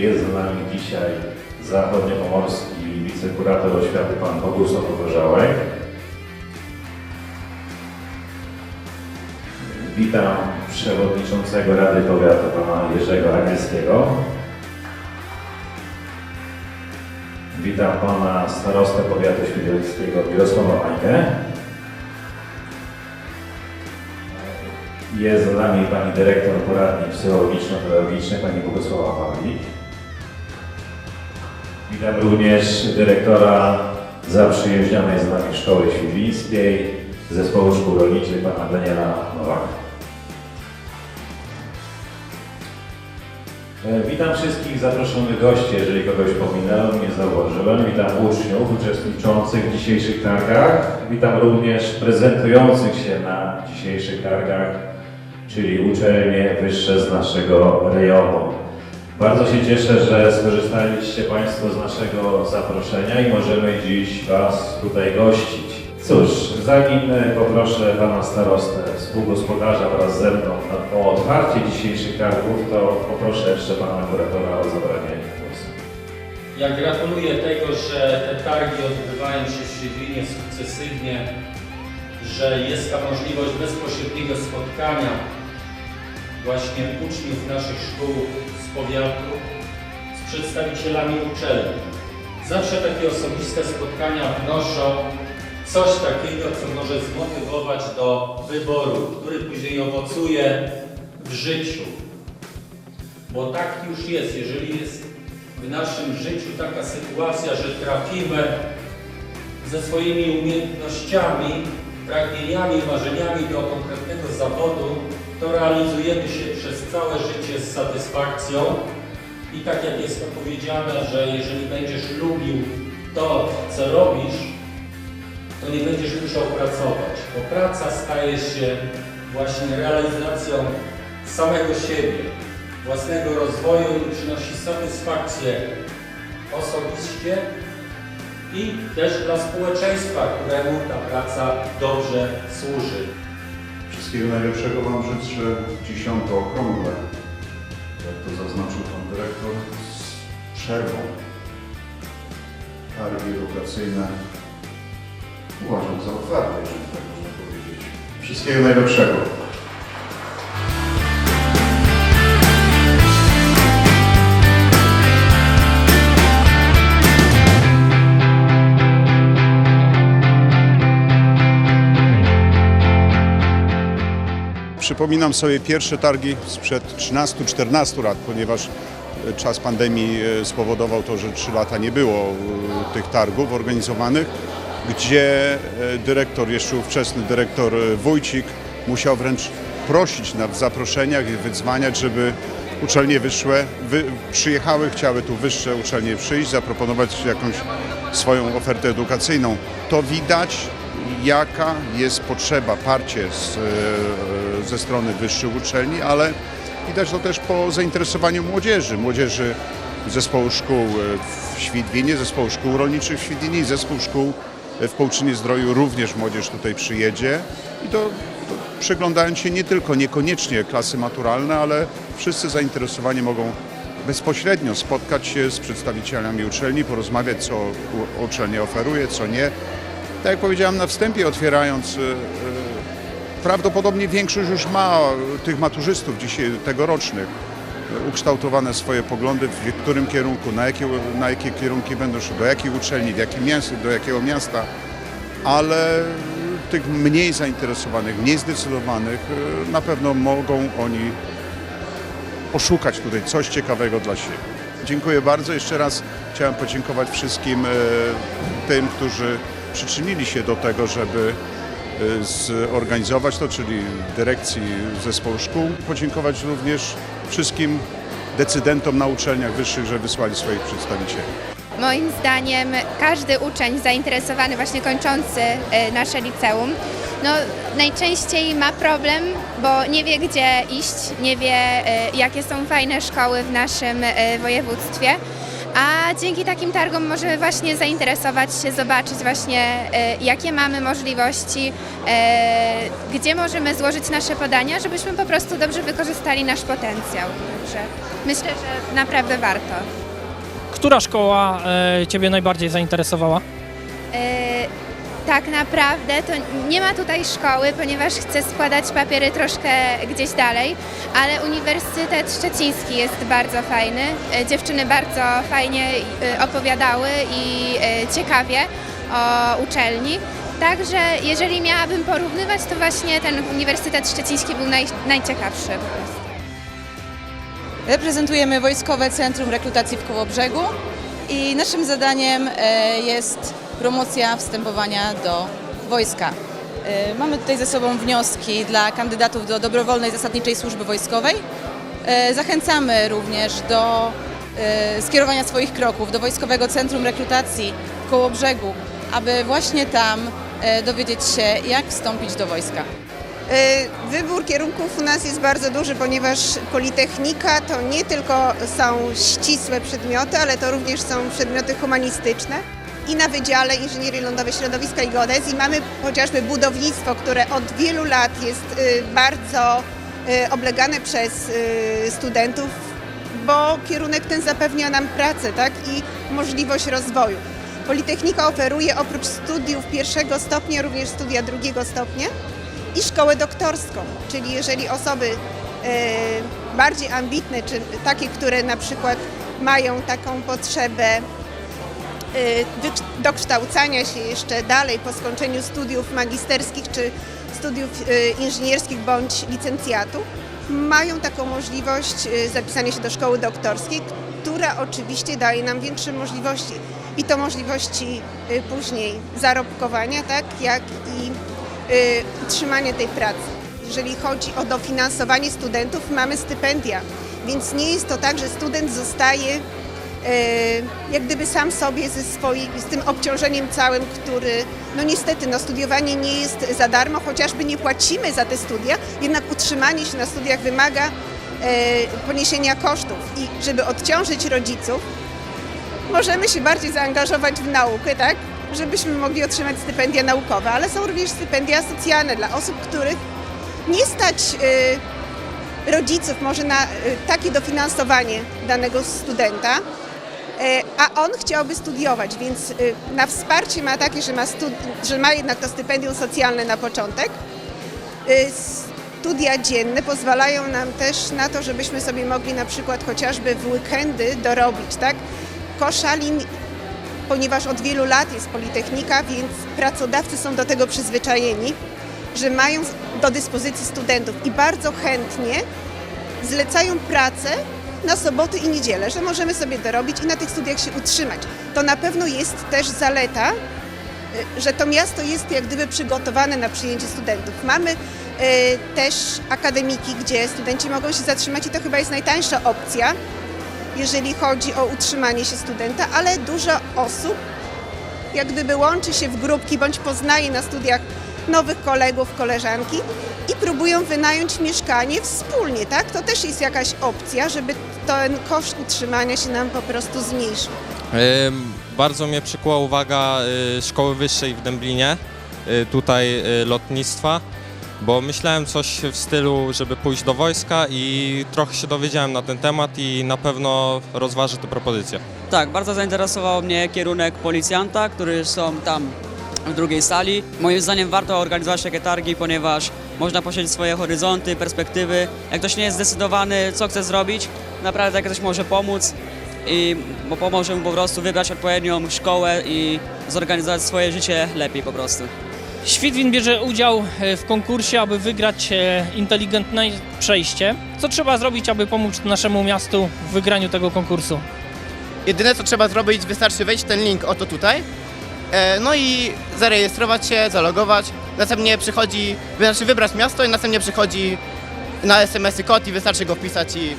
Jest z nami dzisiaj zachodniopomorski wicekurator oświaty pan Bogusław Pogorzałek. Witam przewodniczącego Rady Powiatu pana Jerzego Anielskiego. Witam pana starostę powiatu świdnickiego Mirosława Mańkę. Jest z nami pani dyrektor poradni psychologiczno-pedagogicznej, pani Bogusława Pawlik. Witam również dyrektora zaprzyjaźnionej z nami Szkoły Świdwińskiej, Zespołu Szkół Rolniczych, pana Daniela Nowaka. E, Witam wszystkich zaproszonych gości, jeżeli kogoś pominąłem, nie zauważyłem. Witam uczniów uczestniczących w dzisiejszych targach. Witam również prezentujących się na dzisiejszych targach, czyli uczelnie wyższe z naszego rejonu. Bardzo się cieszę, że skorzystaliście Państwo z naszego zaproszenia i możemy dziś Was tutaj gościć. Cóż, zanim poproszę Pana Starostę, współgospodarza wraz ze mną o otwarcie dzisiejszych targów, to poproszę jeszcze Pana Kuratora o zabranie głosu. Ja gratuluję tego, że te targi odbywają się w sukcesywnie, że jest ta możliwość bezpośredniego spotkania właśnie uczniów naszych szkół z powiatu z przedstawicielami uczelni. Zawsze takie osobiste spotkania wnoszą coś takiego, co może zmotywować do wyboru, który później owocuje w życiu. Bo tak już jest, jeżeli jest w naszym życiu taka sytuacja, że trafimy ze swoimi umiejętnościami, pragnieniami, marzeniami do konkretnego zawodu, to realizujemy się przez całe życie z satysfakcją. I tak jak jest to powiedziane, że jeżeli będziesz lubił to, co robisz, to nie będziesz musiał pracować, bo praca staje się właśnie realizacją samego siebie, własnego rozwoju i przynosi satysfakcję osobiście i też dla społeczeństwa, któremu ta praca dobrze służy. Wszystkiego najlepszego Wam życzę dziesiąte okrągłe, jak to zaznaczył Pan Dyrektor, z przerwą. Targi edukacyjne uważam za otwarte, jeżeli tak można powiedzieć. Wszystkiego najlepszego. Przypominam sobie pierwsze targi sprzed 13-14 lat, ponieważ e, czas pandemii e, spowodował to, że 3 lata nie było e, tych targów organizowanych, gdzie dyrektor, jeszcze ówczesny dyrektor Wójcik musiał wręcz prosić na w zaproszeniach i wyzwaniać, żeby uczelnie wyższe wy, przyjechały, chciały tu wyższe uczelnie przyjść, zaproponować jakąś swoją ofertę edukacyjną. To widać, jaka jest potrzeba, parcie z, ze strony wyższych uczelni, ale widać to też po zainteresowaniu młodzieży. Młodzieży zespołu szkół e, w Świdwinie, zespołu szkół rolniczych w Świdwinie i zespół szkół e, w Połczynie Zdroju również młodzież tutaj przyjedzie i to, to się nie tylko, niekoniecznie klasy maturalne, ale wszyscy zainteresowani mogą bezpośrednio spotkać się z przedstawicielami uczelni, porozmawiać co uczelnia oferuje, co nie. Tak jak powiedziałem na wstępie, otwierając, e, prawdopodobnie większość już ma tych maturzystów dzisiaj tegorocznych ukształtowane swoje poglądy, w którym kierunku, na jakie, na jakie kierunki będą szły, do jakiej uczelni, w jakim miaście, do jakiego miasta, ale tych mniej zainteresowanych, mniej zdecydowanych na pewno mogą oni poszukać tutaj coś ciekawego dla siebie. Dziękuję bardzo. Jeszcze raz chciałem podziękować wszystkim e, tym, którzy przyczynili się do tego, żeby zorganizować to, czyli dyrekcji zespołu szkół. Podziękować również wszystkim decydentom na uczelniach wyższych, że wysłali swoich przedstawicieli. Moim zdaniem każdy uczeń zainteresowany właśnie kończący e, nasze liceum, no najczęściej ma problem, bo nie wie gdzie iść, nie wie e, jakie są fajne szkoły w naszym e, województwie. A dzięki takim targom możemy właśnie zainteresować się, zobaczyć właśnie e, jakie mamy możliwości, e, gdzie możemy złożyć nasze podania, żebyśmy po prostu dobrze wykorzystali nasz potencjał. Także myślę, że naprawdę warto. Która szkoła e, Ciebie najbardziej zainteresowała? Tak naprawdę to nie ma tutaj szkoły, ponieważ chcę składać papiery troszkę gdzieś dalej, ale Uniwersytet Szczeciński jest bardzo fajny. E, Dziewczyny bardzo fajnie e, opowiadały i e, ciekawie o uczelni. Także jeżeli miałabym porównywać, to właśnie ten Uniwersytet Szczeciński był naj, najciekawszy. Reprezentujemy Wojskowe Centrum Rekrutacji w Kołobrzegu i naszym zadaniem jest promocja wstępowania do wojska. E, Mamy tutaj ze sobą wnioski dla kandydatów do dobrowolnej zasadniczej służby wojskowej. E, Zachęcamy również do e, skierowania swoich kroków do Wojskowego Centrum Rekrutacji w Kołobrzegu, aby właśnie tam dowiedzieć się, jak wstąpić do wojska. Wybór kierunków u nas jest bardzo duży, ponieważ Politechnika to nie tylko są ścisłe przedmioty, ale to również są przedmioty humanistyczne. I na Wydziale Inżynierii Lądowej Środowiska i Geodezji mamy chociażby budownictwo, które od wielu lat jest y, bardzo y, oblegane przez y, studentów, bo kierunek ten zapewnia nam pracę tak? i możliwość rozwoju. Politechnika oferuje oprócz studiów pierwszego stopnia również studia drugiego stopnia i szkołę doktorską, czyli jeżeli osoby bardziej ambitne, czy takie, które na przykład mają taką potrzebę dokształcania się jeszcze dalej po skończeniu studiów magisterskich czy studiów e, inżynierskich bądź licencjatu, mają taką możliwość e, zapisania się do szkoły doktorskiej, która oczywiście daje nam większe możliwości i to możliwości później zarobkowania, tak jak i y, utrzymanie tej pracy. Jeżeli chodzi o dofinansowanie studentów, mamy stypendia, więc nie jest to tak, że student zostaje y, jak gdyby sam sobie ze z tym obciążeniem całym, który, no niestety, no studiowanie nie jest za darmo, chociażby nie płacimy za te studia, jednak utrzymanie się na studiach wymaga y, poniesienia kosztów i żeby odciążyć rodziców, możemy się bardziej zaangażować w naukę, tak? Żebyśmy mogli otrzymać stypendia naukowe, ale są również stypendia socjalne dla osób, których nie stać y, rodziców może na takie dofinansowanie danego studenta, a on chciałby studiować, więc y, na wsparcie ma takie, że ma, że ma jednak to stypendium socjalne na początek. Y, Studia dzienne pozwalają nam też na to, żebyśmy sobie mogli na przykład chociażby w weekendy dorobić, tak? Koszalin, ponieważ od wielu lat jest Politechnika, więc pracodawcy są do tego przyzwyczajeni, że mają do dyspozycji studentów i bardzo chętnie zlecają pracę na soboty i niedzielę, że możemy sobie dorobić i na tych studiach się utrzymać. To na pewno jest też zaleta, y, że to miasto jest jak gdyby przygotowane na przyjęcie studentów. Mamy y, też akademiki, gdzie studenci mogą się zatrzymać i to chyba jest najtańsza opcja, jeżeli chodzi o utrzymanie się studenta, ale dużo osób jak gdyby łączy się w grupki bądź poznaje na studiach nowych kolegów, koleżanki i próbują wynająć mieszkanie wspólnie, tak? To też jest jakaś opcja, żeby ten koszt utrzymania się nam po prostu zmniejszył. Bardzo mnie przykuła uwaga y, szkoły wyższej w Dęblinie, y, tutaj y, lotnictwa, bo myślałem coś w stylu, żeby pójść do wojska i trochę się dowiedziałem na ten temat i na pewno rozważę tę propozycję. Tak, bardzo zainteresował mnie kierunek policjanta, który są tam w drugiej sali. Moim zdaniem warto organizować takie targi, ponieważ można poświęcić swoje horyzonty, perspektywy. Jak ktoś nie jest zdecydowany, co chce zrobić, naprawdę takie coś może pomóc i bo pomoże mu po prostu wybrać odpowiednią szkołę i zorganizować swoje życie lepiej po prostu. Świdwin bierze udział e, w konkursie, aby wygrać e, inteligentne przejście. Co trzeba zrobić, aby pomóc naszemu miastu w wygraniu tego konkursu? Jedyne co trzeba zrobić, wystarczy wejść w ten link oto tutaj, e, no i zarejestrować się, zalogować. Następnie przychodzi, wystarczy wybrać miasto i następnie przychodzi na SMS-y kod i wystarczy go wpisać i